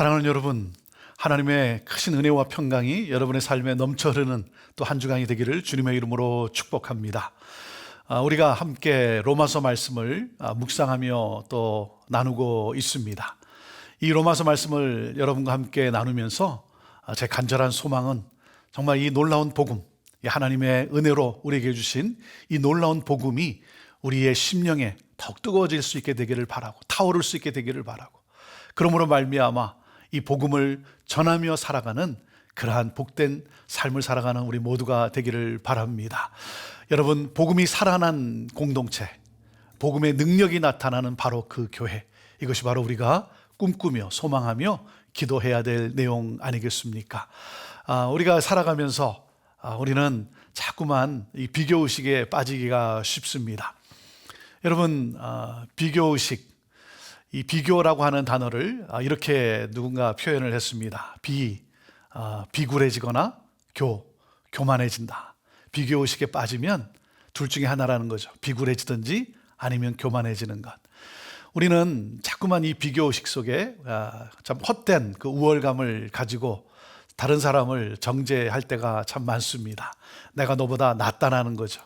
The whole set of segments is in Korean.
사랑하는 여러분, 하나님의 크신 은혜와 평강이 여러분의 삶에 넘쳐 흐르는 또 한 주간이 되기를 주님의 이름으로 축복합니다. 아, 우리가 함께 로마서 말씀을 아, 묵상하며 또 나누고 있습니다. 이 로마서 말씀을 여러분과 함께 나누면서 아, 제 간절한 소망은 정말 이 놀라운 복음, 이 하나님의 은혜로 우리에게 주신 이 놀라운 복음이 우리의 심령에 더욱 뜨거워질 수 있게 되기를 바라고 타오를 수 있게 되기를 바라고 그러므로 말미암아 이 복음을 전하며 살아가는 그러한 복된 삶을 살아가는 우리 모두가 되기를 바랍니다. 여러분, 복음이 살아난 공동체, 복음의 능력이 나타나는 바로 그 교회. 이것이 바로 우리가 꿈꾸며 소망하며 기도해야 될 내용 아니겠습니까? 아, 우리가 살아가면서 아, 우리는 자꾸만 이 비교의식에 빠지기가 쉽습니다. 여러분, 아, 비교의식, 이 비교라고 하는 단어를 아, 이렇게 누군가 표현을 했습니다. 비, 아, 비굴해지거나 교, 교만해진다. 비교 의식에 빠지면 둘 중에 하나라는 거죠. 비굴해지든지 아니면 교만해지는 것. 우리는 자꾸만 이 비교 의식 속에 아, 참 헛된 그 우월감을 가지고 다른 사람을 정죄할 때가 참 많습니다. 내가 너보다 낫다라는 거죠.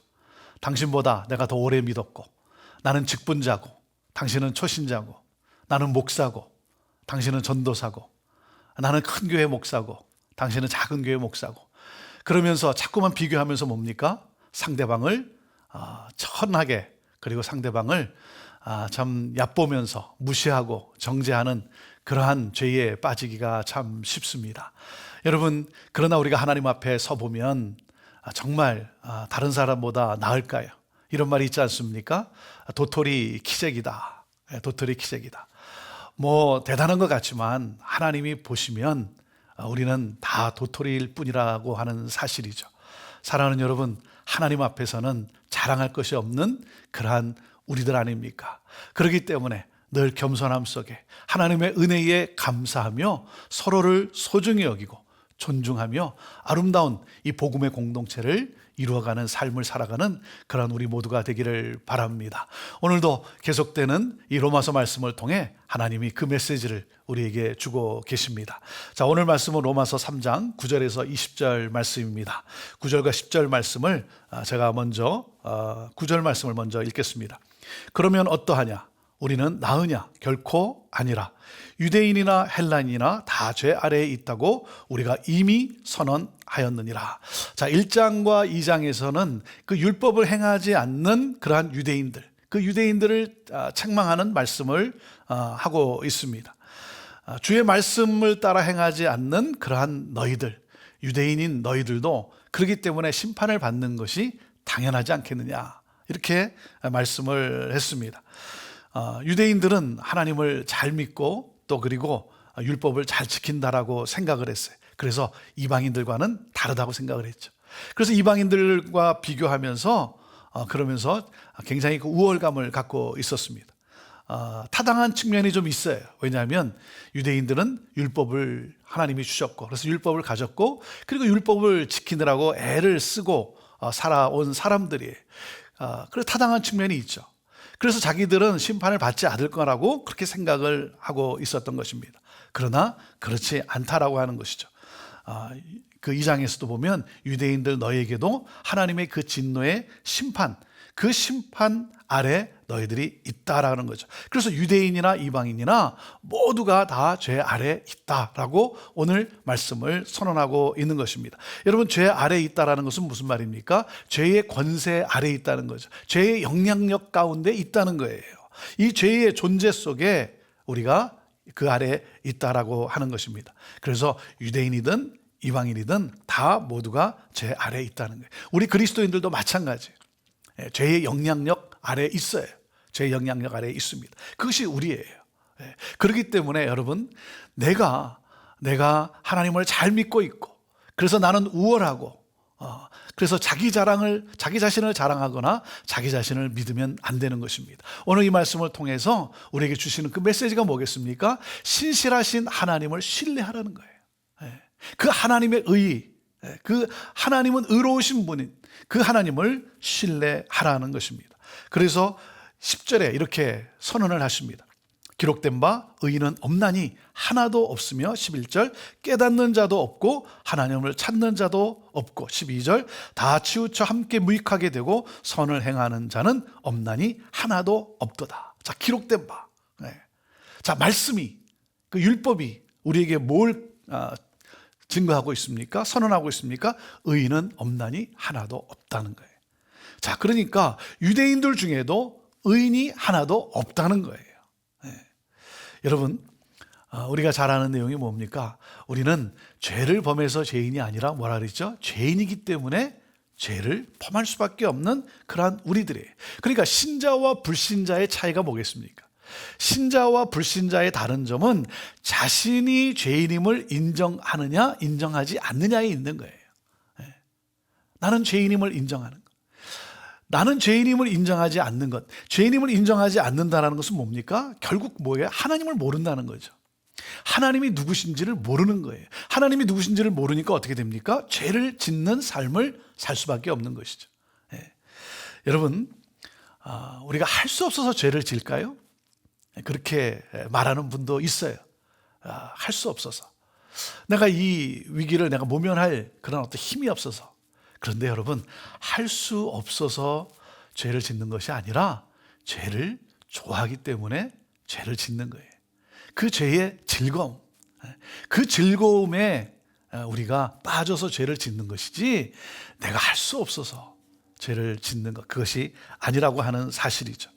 당신보다 내가 더 오래 믿었고, 나는 직분자고, 당신은 초신자고, 나는 목사고, 당신은 전도사고, 나는 큰 교회 목사고, 당신은 작은 교회 목사고. 그러면서 자꾸만 비교하면서 뭡니까? 상대방을 아, 천하게 그리고 상대방을 아, 참 얕보면서 무시하고 정죄하는 그러한 죄에 빠지기가 참 쉽습니다. 여러분, 그러나 우리가 하나님 앞에 서 보면 아, 정말 다른 사람보다 나을까요? 이런 말이 있지 않습니까? 도토리 키재기다. 예, 도토리 키재기다. 뭐 대단한 것 같지만 하나님이 보시면 우리는 다 도토리일 뿐이라고 하는 사실이죠. 사랑하는 여러분, 하나님 앞에서는 자랑할 것이 없는 그러한 우리들 아닙니까? 그렇기 때문에 늘 겸손함 속에 하나님의 은혜에 감사하며 서로를 소중히 여기고 존중하며 아름다운 이 복음의 공동체를 이루어가는 삶을 살아가는 그런 우리 모두가 되기를 바랍니다. 오늘도 계속되는 이 로마서 말씀을 통해 하나님이 그 메시지를 우리에게 주고 계십니다. 자, 오늘 말씀은 로마서 3장 9절에서 20절 말씀입니다. 9절과 10절 말씀을 아, 제가 먼저 9절 아, 말씀을 먼저 읽겠습니다. 그러면 어떠하냐? 우리는 나으냐? 결코 아니라. 유대인이나 헬란이나 다 죄 아래에 있다고 우리가 이미 선언하였느니라. 자, 1장과 2장에서는 그 율법을 행하지 않는 그러한 유대인들, 그 유대인들을 아, 책망하는 말씀을 아, 하고 있습니다. 아, 주의 말씀을 따라 행하지 않는 그러한 너희들, 유대인인 너희들도 그렇기 때문에 심판을 받는 것이 당연하지 않겠느냐. 이렇게 말씀을 했습니다. 유대인들은 하나님을 잘 믿고 또 그리고 율법을 잘 지킨다라고 생각을 했어요. 그래서 이방인들과는 다르다고 생각을 했죠. 그래서 이방인들과 비교하면서 어, 그러면서 굉장히 그 우월감을 갖고 있었습니다. 어, 타당한 측면이 좀 있어요. 왜냐하면 유대인들은 율법을 하나님이 주셨고, 그래서 율법을 가졌고, 그리고 율법을 지키느라고 애를 쓰고 어, 살아온 사람들이. 그래서 타당한 측면이 있죠. 그래서 자기들은 심판을 받지 않을 거라고 그렇게 생각을 하고 있었던 것입니다. 그러나 그렇지 않다라고 하는 것이죠. 아, 그 2장에서도 보면 유대인들 너에게도 하나님의 그 진노의 심판, 그 심판 아래 너희들이 있다라는 거죠. 그래서 유대인이나 이방인이나 모두가 다 죄 아래 있다라고 오늘 말씀을 선언하고 있는 것입니다. 여러분 죄 아래 있다라는 것은 무슨 말입니까? 죄의 권세 아래 있다는 거죠. 죄의 영향력 가운데 있다는 거예요. 이 죄의 존재 속에 우리가 그 아래 있다라고 하는 것입니다. 그래서 유대인이든 이방인이든 다 모두가 죄 아래 있다는 거예요. 우리 그리스도인들도 마찬가지예요. 예, 죄의 영향력 아래 있어요. 죄의 영향력 아래 있습니다. 그것이 우리예요. 예, 그렇기 때문에 여러분, 내가 내가 하나님을 잘 믿고 있고, 그래서 나는 우월하고, 어, 그래서 자기 자랑을 자기 자신을 자랑하거나 자기 자신을 믿으면 안 되는 것입니다. 오늘 이 말씀을 통해서 우리에게 주시는 그 메시지가 뭐겠습니까? 신실하신 하나님을 신뢰하라는 거예요. 예, 그 하나님의 의, 그 하나님은 의로우신 분인 그 하나님을 신뢰하라는 것입니다. 그래서 10절에 이렇게 선언을 하십니다. 기록된 바 의인은 없나니 하나도 없으며 11절 깨닫는 자도 없고 하나님을 찾는 자도 없고 12절 다 치우쳐 함께 무익하게 되고 선을 행하는 자는 없나니 하나도 없도다. 자 기록된 바. 네. 자 말씀이 그 율법이 우리에게 뭘 아, 증거하고 있습니까? 선언하고 있습니까? 의인은 없나니 하나도 없다는 거예요. 자 그러니까 유대인들 중에도 의인이 하나도 없다는 거예요. 여러분, 어, 우리가 잘 아는 내용이 뭡니까? 우리는 죄를 범해서 죄인이 아니라 뭐라 그랬죠? 죄인이기 때문에 죄를 범할 수밖에 없는 그러한 우리들이에요. 그러니까 신자와 불신자의 차이가 뭐겠습니까? 신자와 불신자의 다른 점은 자신이 죄인임을 인정하느냐, 인정하지 않느냐에 있는 거예요. 예. 나는 죄인임을 인정하는 것. 나는 죄인임을 인정하지 않는 것. 죄인임을 인정하지 않는다는 것은 뭡니까? 결국 뭐예요? 하나님을 모른다는 거죠. 하나님이 누구신지를 모르는 거예요. 하나님이 누구신지를 모르니까 어떻게 됩니까? 죄를 짓는 삶을 살 수밖에 없는 것이죠. 예. 여러분, 아, 우리가 할 수 없어서 죄를 질까요? 그렇게 말하는 분도 있어요. 아, 할수 없어서. 내가 이 위기를 내가 모면할 그런 어떤 힘이 없어서. 그런데 여러분, 할 수 없어서 죄를 짓는 것이 아니라 죄를 좋아하기 때문에 죄를 짓는 거예요. 그 죄의 즐거움, 그 즐거움에 우리가 빠져서 죄를 짓는 것이지 내가 할 수 없어서 죄를 짓는 것, 그것이 아니라고 하는 사실이죠.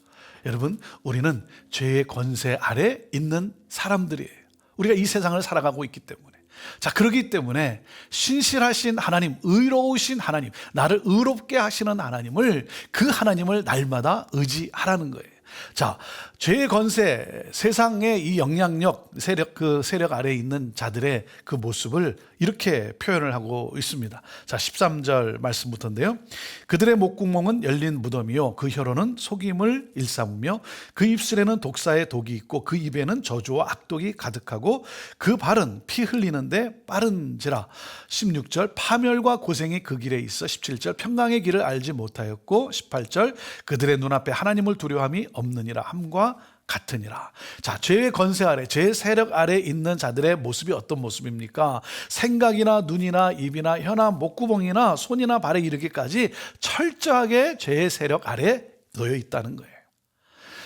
여러분, 우리는 죄의 권세 아래 있는 사람들이에요. 우리가 이 세상을 살아가고 있기 때문에. 자, 그러기 때문에 신실하신 하나님, 의로우신 하나님, 나를 의롭게 하시는 하나님을 그 하나님을 날마다 의지하라는 거예요. 자, 죄의 건세, 세상의 이 영향력, 세력, 그 세력 아래에 있는 자들의 그 모습을 이렇게 표현을 하고 있습니다. 자, 13절 말씀부터인데요. 그들의 목구멍은 열린 무덤이요. 그 혀로는 속임을 일삼으며 그 입술에는 독사의 독이 있고 그 입에는 저주와 악독이 가득하고 그 발은 피 흘리는데 빠른지라. 16절 파멸과 고생이 그 길에 있어 17절 평강의 길을 알지 못하였고 18절 그들의 눈앞에 하나님을 두려움이 없 느니라 함과 같으니라. 자, 죄의 건세 아래, 죄의 세력 아래 있는 자들의 모습이 어떤 모습입니까? 생각이나 눈이나 입이나 혀나 목구멍이나 손이나 발에 이르기까지 철저하게 죄의 세력 아래 놓여 있다는 거예요.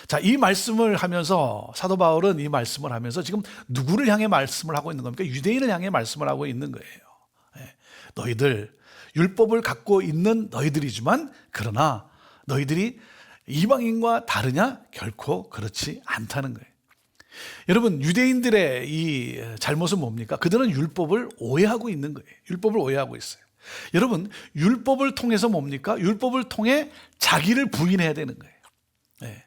자, 이 말씀을 하면서 사도 바울은 이 말씀을 하면서 지금 누구를 향해 말씀을 하고 있는 겁니까? 유대인을 향해 말씀을 하고 있는 거예요. 예. 너희들 율법을 갖고 있는 너희들이지만 그러나 너희들이 이방인과 다르냐? 결코 그렇지 않다는 거예요. 여러분, 유대인들의 이 잘못은 뭡니까? 그들은 율법을 오해하고 있는 거예요. 율법을 오해하고 있어요. 여러분, 율법을 통해서 뭡니까? 율법을 통해 자기를 부인해야 되는 거예요. 네.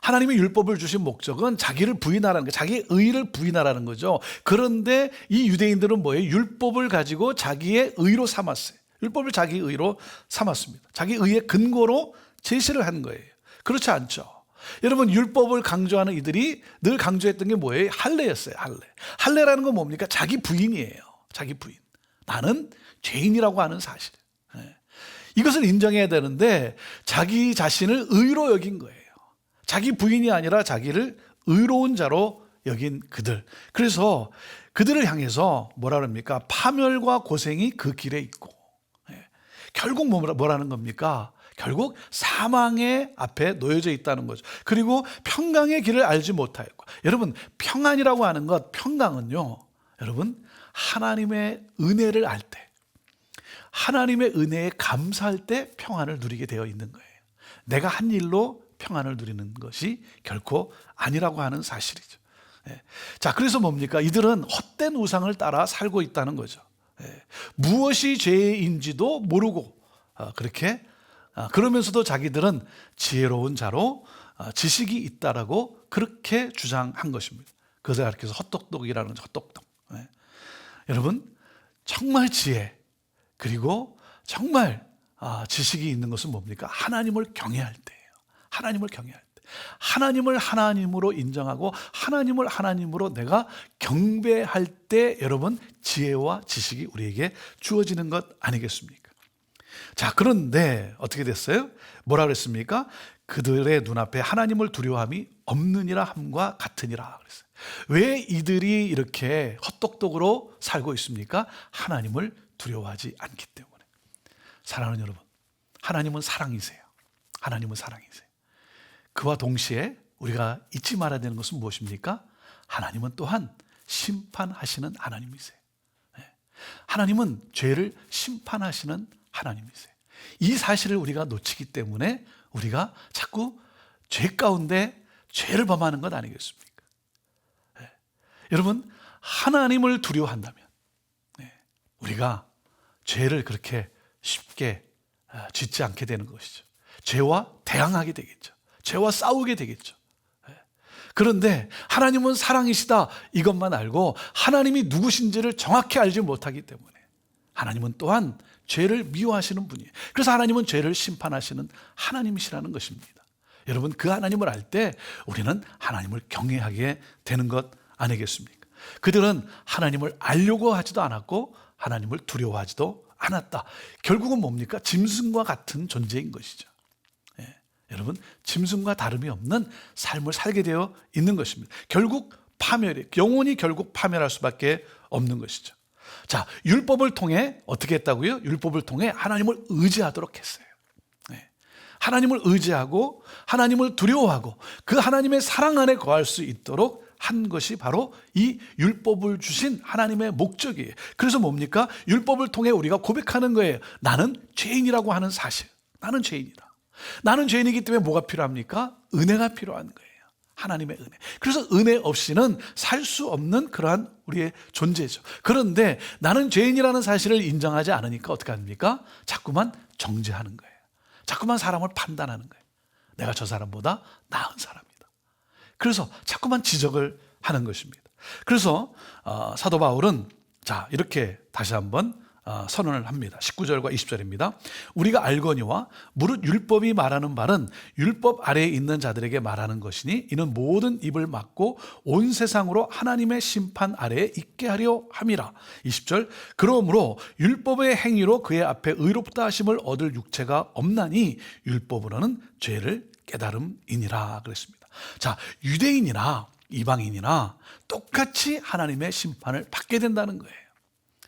하나님이 율법을 주신 목적은 자기를 부인하라는 거예요. 자기의 의를 부인하라는 거죠. 그런데 이 유대인들은 뭐예요? 율법을 가지고 자기의 의로 삼았어요. 율법을 자기 의로 삼았습니다. 자기 의의 근거로 제시를 한 거예요. 그렇지 않죠. 여러분 율법을 강조하는 이들이 늘 강조했던 게 뭐예요? 할례였어요. 할례. 할례라는 건 뭡니까? 자기 부인이에요. 자기 부인. 나는 죄인이라고 하는 사실. 네. 이것을 인정해야 되는데 자기 자신을 의로 여긴 거예요. 자기 부인이 아니라 자기를 의로운 자로 여긴 그들. 그래서 그들을 향해서 뭐라 그럽니까? 파멸과 고생이 그 길에 있고. 네. 결국 뭐라는 겁니까? 결국 사망의 앞에 놓여져 있다는 거죠. 그리고 평강의 길을 알지 못하였고. 여러분, 평안이라고 하는 것, 평강은요, 여러분, 하나님의 은혜를 알 때, 하나님의 은혜에 감사할 때 평안을 누리게 되어 있는 거예요. 내가 한 일로 평안을 누리는 것이 결코 아니라고 하는 사실이죠. 예. 자, 그래서 뭡니까? 이들은 헛된 우상을 따라 살고 있다는 거죠. 예. 무엇이 죄인지도 모르고 어, 그렇게 아, 그러면서도 자기들은 지혜로운 자로 아, 지식이 있다라고 그렇게 주장한 것입니다. 그것을 가르쳐서 헛똑똑이라는 헛똑똑. 네. 여러분 정말 지혜 그리고 정말 아, 지식이 있는 것은 뭡니까? 하나님을 경외할 때예요. 하나님을 경외할 때. 하나님을 하나님으로 인정하고 하나님을 하나님으로 내가 경배할 때 여러분 지혜와 지식이 우리에게 주어지는 것 아니겠습니까? 자, 그런데 어떻게 됐어요? 뭐라 그랬습니까? 그들의 눈앞에 하나님을 두려워함이 없느니라 함과 같으니라 그랬어요. 왜 이들이 이렇게 헛똑똑으로 살고 있습니까? 하나님을 두려워하지 않기 때문에. 사랑하는 여러분, 하나님은 사랑이세요. 하나님은 사랑이세요. 그와 동시에 우리가 잊지 말아야 되는 것은 무엇입니까? 하나님은 또한 심판하시는 하나님이세요. 네. 하나님은 죄를 심판하시는 하나님이세요. 이 사실을 우리가 놓치기 때문에 우리가 자꾸 죄 가운데 죄를 범하는 것 아니겠습니까? 네. 여러분, 하나님을 두려워한다면 네. 우리가 죄를 그렇게 쉽게 아, 짓지 않게 되는 것이죠. 죄와 대항하게 되겠죠. 죄와 싸우게 되겠죠. 예. 그런데 하나님은 사랑이시다 이것만 알고 하나님이 누구신지를 정확히 알지 못하기 때문에 하나님은 또한 죄를 미워하시는 분이에요. 그래서 하나님은 죄를 심판하시는 하나님이시라는 것입니다. 여러분 그 하나님을 알 때 우리는 하나님을 경외하게 되는 것 아니겠습니까? 그들은 하나님을 알려고 하지도 않았고 하나님을 두려워하지도 않았다. 결국은 뭡니까? 짐승과 같은 존재인 것이죠. 예. 여러분, 짐승과 다름이 없는 삶을 살게 되어 있는 것입니다. 결국 파멸이, 영혼이 결국 파멸할 수밖에 없는 것이죠. 자, 율법을 통해 어떻게 했다고요? 율법을 통해 하나님을 의지하도록 했어요. 예. 하나님을 의지하고 하나님을 두려워하고 그 하나님의 사랑 안에 거할 수 있도록 한 것이 바로 이 율법을 주신 하나님의 목적이에요. 그래서 뭡니까? 율법을 통해 우리가 고백하는 거예요. 나는 죄인이라고 하는 사실. 나는 죄인이다. 나는 죄인이기 때문에 뭐가 필요합니까? 은혜가 필요한 거예요. 하나님의 은혜. 그래서 은혜 없이는 살 수 없는 그러한 우리의 존재죠. 그런데 나는 죄인이라는 사실을 인정하지 않으니까 어떻게 합니까? 자꾸만 정죄하는 거예요. 자꾸만 사람을 판단하는 거예요. 내가 저 사람보다 나은 사람이다. 그래서 자꾸만 지적을 하는 것입니다. 그래서 어, 사도 바울은 자 이렇게 다시 한번 어, 선언을 합니다. 19절과 20절입니다. 우리가 알거니와 무릇 율법이 말하는 말은 율법 아래에 있는 자들에게 말하는 것이니 이는 모든 입을 막고 온 세상으로 하나님의 심판 아래에 있게 하려 함이라. 20절 그러므로 율법의 행위로 그의 앞에 의롭다 하심을 얻을 육체가 없나니 율법으로는 죄를 깨달음이니라 그랬습니다. 자, 유대인이나 이방인이나 똑같이 하나님의 심판을 받게 된다는 거예요.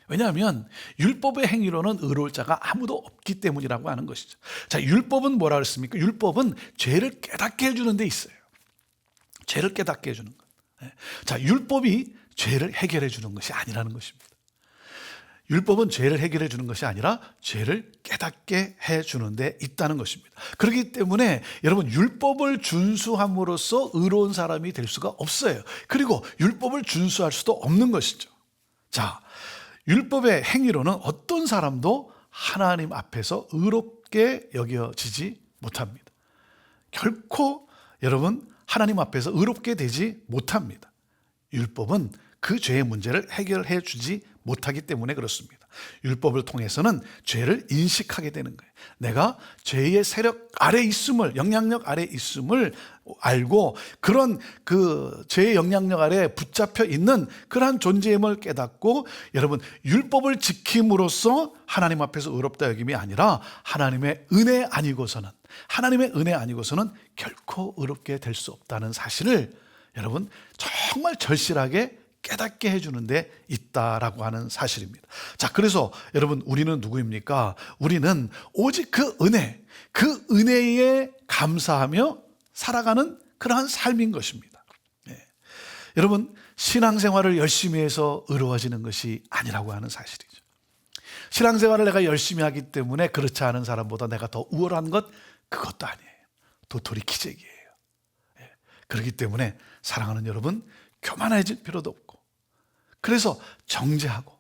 왜냐하면 율법의 행위로는 의로울 자가 아무도 없기 때문이라고 하는 것이죠. 자, 율법은 뭐라 그랬습니까? 율법은 죄를 깨닫게 해주는 데 있어요. 죄를 깨닫게 해주는 것. 예. 자, 율법이 죄를 해결해 주는 것이 아니라는 것입니다. 율법은 죄를 해결해 주는 것이 아니라 죄를 깨닫게 해 주는데 있다는 것입니다. 그렇기 때문에 여러분 율법을 준수함으로써 의로운 사람이 될 수가 없어요. 그리고 율법을 준수할 수도 없는 것이죠. 자, 율법의 행위로는 어떤 사람도 하나님 앞에서 의롭게 여겨지지 못합니다. 결코 여러분 하나님 앞에서 의롭게 되지 못합니다. 율법은 그 죄의 문제를 해결해 주지 못하기 때문에 그렇습니다. 율법을 통해서는 죄를 인식하게 되는 거예요. 내가 죄의 세력 아래 있음을, 영향력 아래 있음을 알고 그런 그 죄의 영향력 아래 붙잡혀 있는 그러한 존재임을 깨닫고 여러분 율법을 지킴으로써 하나님 앞에서 의롭다 여김이 아니라 하나님의 은혜 아니고서는 하나님의 은혜 아니고서는 결코 의롭게 될 수 없다는 사실을 여러분 정말 절실하게 깨닫게 해주는 데 있다라고 하는 사실입니다. 자, 그래서 여러분, 우리는 누구입니까? 우리는 오직 그 은혜, 그 은혜에 감사하며 살아가는 그러한 삶인 것입니다. 네. 여러분, 신앙생활을 열심히 해서 의로워지는 것이 아니라고 하는 사실이죠. 신앙생활을 내가 열심히 하기 때문에 그렇지 않은 사람보다 내가 더 우월한 것, 그것도 아니에요. 도토리 기적이에요. 네. 그렇기 때문에 사랑하는 여러분, 교만해질 필요도 없고, 그래서 정죄하고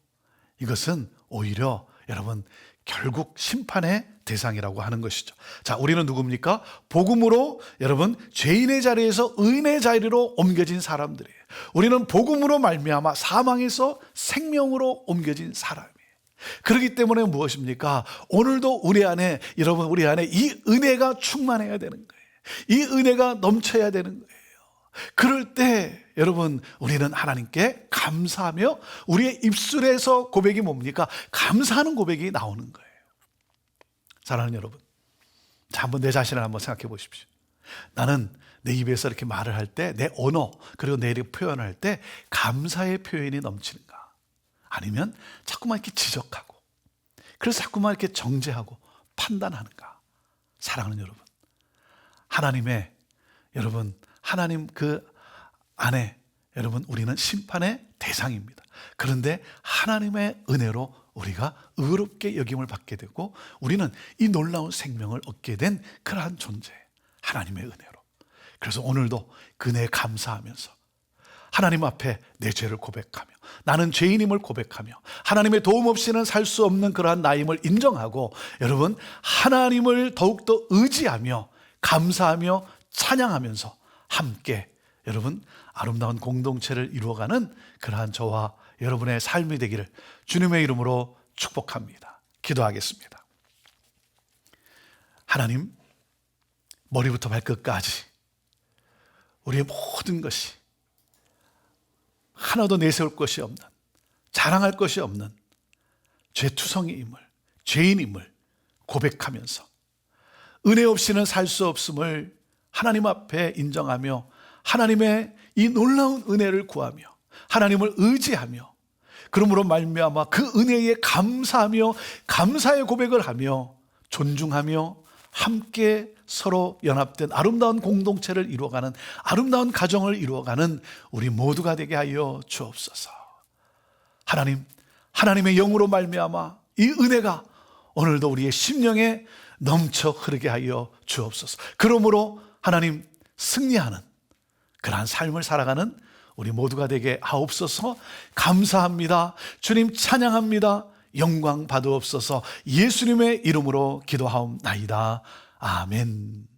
이것은 오히려 여러분 결국 심판의 대상이라고 하는 것이죠. 자, 우리는 누굽니까? 복음으로 여러분 죄인의 자리에서 의인의 자리로 옮겨진 사람들이에요. 우리는 복음으로 말미암아 사망에서 생명으로 옮겨진 사람이에요. 그렇기 때문에 무엇입니까? 오늘도 우리 안에 여러분 우리 안에 이 은혜가 충만해야 되는 거예요. 이 은혜가 넘쳐야 되는 거예요. 그럴 때 여러분 우리는 하나님께 감사하며 우리의 입술에서 고백이 뭡니까? 감사하는 고백이 나오는 거예요. 사랑하는 여러분. 자, 한번 내 자신을 한번 생각해 보십시오. 나는 내 입에서 이렇게 말을 할 때 내 언어 그리고 내 표현할 때 감사의 표현이 넘치는가? 아니면 자꾸만 이렇게 지적하고 그래서 자꾸만 이렇게 정죄하고 판단하는가? 사랑하는 여러분. 하나님의 여러분 하나님 그 안에 여러분 우리는 심판의 대상입니다. 그런데 하나님의 은혜로 우리가 의롭게 여김을 받게 되고 우리는 이 놀라운 생명을 얻게 된 그러한 존재 하나님의 은혜로 그래서 오늘도 그 은혜에 감사하면서 하나님 앞에 내 죄를 고백하며 나는 죄인임을 고백하며 하나님의 도움 없이는 살 수 없는 그러한 나임을 인정하고 여러분 하나님을 더욱더 의지하며 감사하며 찬양하면서 함께 여러분 아름다운 공동체를 이루어가는 그러한 저와 여러분의 삶이 되기를 주님의 이름으로 축복합니다. 기도하겠습니다. 하나님 머리부터 발끝까지 우리의 모든 것이 하나도 내세울 것이 없는 자랑할 것이 없는 죄투성이임을 죄인임을 고백하면서 은혜 없이는 살 수 없음을 하나님 앞에 인정하며 하나님의 이 놀라운 은혜를 구하며 하나님을 의지하며 그러므로 말미암아 그 은혜에 감사하며 감사의 고백을 하며 존중하며 함께 서로 연합된 아름다운 공동체를 이루어가는 아름다운 가정을 이루어가는 우리 모두가 되게 하여 주옵소서. 하나님, 하나님의 영으로 말미암아 이 은혜가 오늘도 우리의 심령에 넘쳐 흐르게 하여 주옵소서. 그러므로 하나님 승리하는 그러한 삶을 살아가는 우리 모두가 되게 하옵소서. 감사합니다. 주님 찬양합니다. 영광 받으옵소서. 예수님의 이름으로 기도하옵나이다. 아멘.